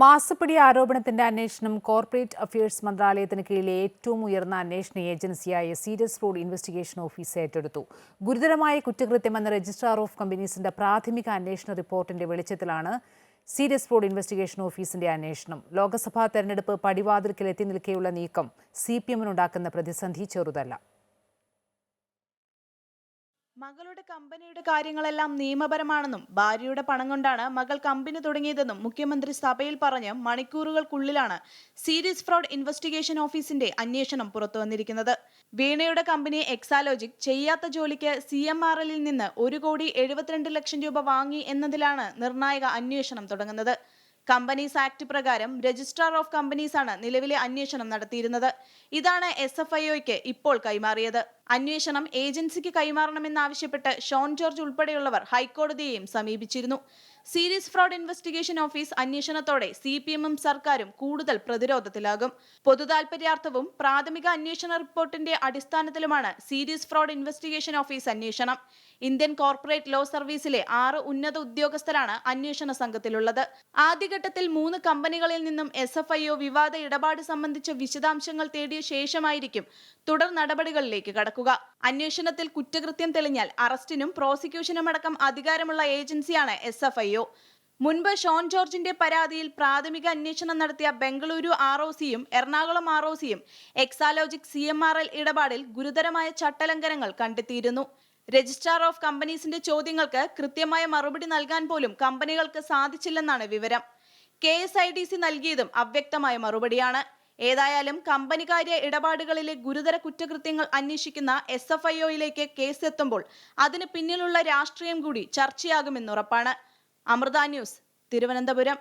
മാസപ്പടി ആരോപണത്തിന്റെ അന്വേഷണം corporate affairs മന്ത്രാലയത്തിന് കീഴിലെ ഏറ്റവും ഉയർന്ന അന്വേഷണ ഏജൻസിയായ സീരിയസ് ഫ്രോഡ് ഇൻവെസ്റ്റിഗേഷൻ ഓഫീസ് ഏറ്റെടുത്തു. ഗുരുതരമായ കുറ്റകൃത്യമെന്ന രജിസ്ട്രാർ ഓഫ് കമ്പനീസിന്റെ പ്രാഥമിക അന്വേഷണ റിപ്പോർട്ടിന്റെ വെളിച്ചത്തിലാണ് സീരിയസ് ഫ്രോഡ് ഇൻവെസ്റ്റിഗേഷൻ ഓഫീസിന്റെ അന്വേഷണം. ലോക്സഭാ തെരഞ്ഞെടുപ്പ് പടിവാതിൽക്കിലെത്തി നിൽക്കെയുള്ള നീക്കം സി പി എമ്മിനുണ്ടാക്കുന്ന പ്രതിസന്ധി ചെറുതല്ല. മകളുടെ കമ്പനിയുടെ കാര്യങ്ങളെല്ലാം നിയമപരമാണെന്നും ഭാര്യയുടെ പണം കൊണ്ടാണ് മകൾ കമ്പനി തുടങ്ങിയതെന്നും മുഖ്യമന്ത്രി സഭയിൽ പറഞ്ഞ് മണിക്കൂറുകൾക്കുള്ളിലാണ് സീരിയസ് ഫ്രോഡ് ഇൻവെസ്റ്റിഗേഷൻ ഓഫീസിന്റെ അന്വേഷണം പുറത്തു വന്നിരിക്കുന്നത്. വീണയുടെ കമ്പനി എക്സാലോജിക് ചെയ്യാത്ത ജോലിക്ക് സി എം ആർ എല്ലിൽ നിന്ന് ഒരു കോടി എഴുപത്തിരണ്ട് ലക്ഷം രൂപ വാങ്ങി എന്നതിലാണ് നിർണായക അന്വേഷണം തുടങ്ങുന്നത്. കമ്പനീസ് ആക്ട് പ്രകാരം രജിസ്ട്രാർ ഓഫ് കമ്പനീസാണ് നിലവിലെ അന്വേഷണം നടത്തിയിരുന്നത്. ഇതാണ് എസ് ഇപ്പോൾ കൈമാറിയത്. അന്വേഷണം ഏജൻസിക്ക് കൈമാറണമെന്നാവശ്യപ്പെട്ട് ഷോൺ ജോർജ് ഉൾപ്പെടെയുള്ളവർ ഹൈക്കോടതിയെയും സമീപിച്ചിരുന്നു. സീരിയസ് ഫ്രോഡ് ഇൻവെസ്റ്റിഗേഷൻ ഓഫീസ് അന്വേഷണത്തോടെ സി പി എമ്മും സർക്കാരും കൂടുതൽ പ്രതിരോധത്തിലാകും. പൊതുതാൽപര്യാർത്ഥവും പ്രാഥമിക അന്വേഷണ റിപ്പോർട്ടിന്റെ അടിസ്ഥാനത്തിലുമാണ് സീരിയസ് ഫ്രോഡ് ഇൻവെസ്റ്റിഗേഷൻ ഓഫീസ് അന്വേഷണം. ഇന്ത്യൻ കോർപ്പറേറ്റ് ലോ സർവീസിലെ ആറ് ഉന്നത ഉദ്യോഗസ്ഥരാണ് അന്വേഷണ സംഘത്തിലുള്ളത്. ആദ്യഘട്ടത്തിൽ മൂന്ന് കമ്പനികളിൽ നിന്നും എസ് എഫ് ഐ ഒ വിവാദ ഇടപാട് സംബന്ധിച്ച വിശദാംശങ്ങൾ തേടിയ ശേഷമായിരിക്കും തുടർ നടപടികളിലേക്ക് കടക്കുക. അന്വേഷണത്തിൽ കുറ്റകൃത്യം തെളിഞ്ഞാൽ അറസ്റ്റിനും പ്രോസിക്യൂഷനും അടക്കം അധികാരമുള്ള ഏജൻസിയാണ് എസ് എഫ് ഐ ഒ മുൻപ് ഷോൺ ജോർജിന്റെ പരാതിയിൽ പ്രാഥമിക അന്വേഷണം നടത്തിയ ബംഗളൂരു ആർ ഒ സിയും എറണാകുളം ആർ ഒ സിയും Exalogic C M R L ഇടപാടിൽ ഗുരുതരമായ ചട്ടലംഘനങ്ങൾ കണ്ടെത്തിയിരുന്നു. രജിസ്ട്രാർ ഓഫ് കമ്പനീസിന്റെ ചോദ്യങ്ങൾക്ക് കൃത്യമായ മറുപടി നൽകാൻ പോലും കമ്പനികൾക്ക് സാധിച്ചില്ലെന്നാണ് വിവരം. K S I D C നൽകിയതും അവ്യക്തമായ മറുപടിയാണ്. ഏതായാലും കമ്പനികാര്യ ഇടപാടുകളിലെ ഗുരുതര കുറ്റകൃത്യങ്ങൾ അന്വേഷിക്കുന്ന എസ് എഫ് ഐ ഒയിലേക്ക് കേസ് എത്തുമ്പോൾ അതിന് പിന്നിലുള്ള രാഷ്ട്രീയം കൂടി ചർച്ചയാകുമെന്നുറപ്പാണ്. അമൃത ന്യൂസ് തിരുവനന്തപുരം.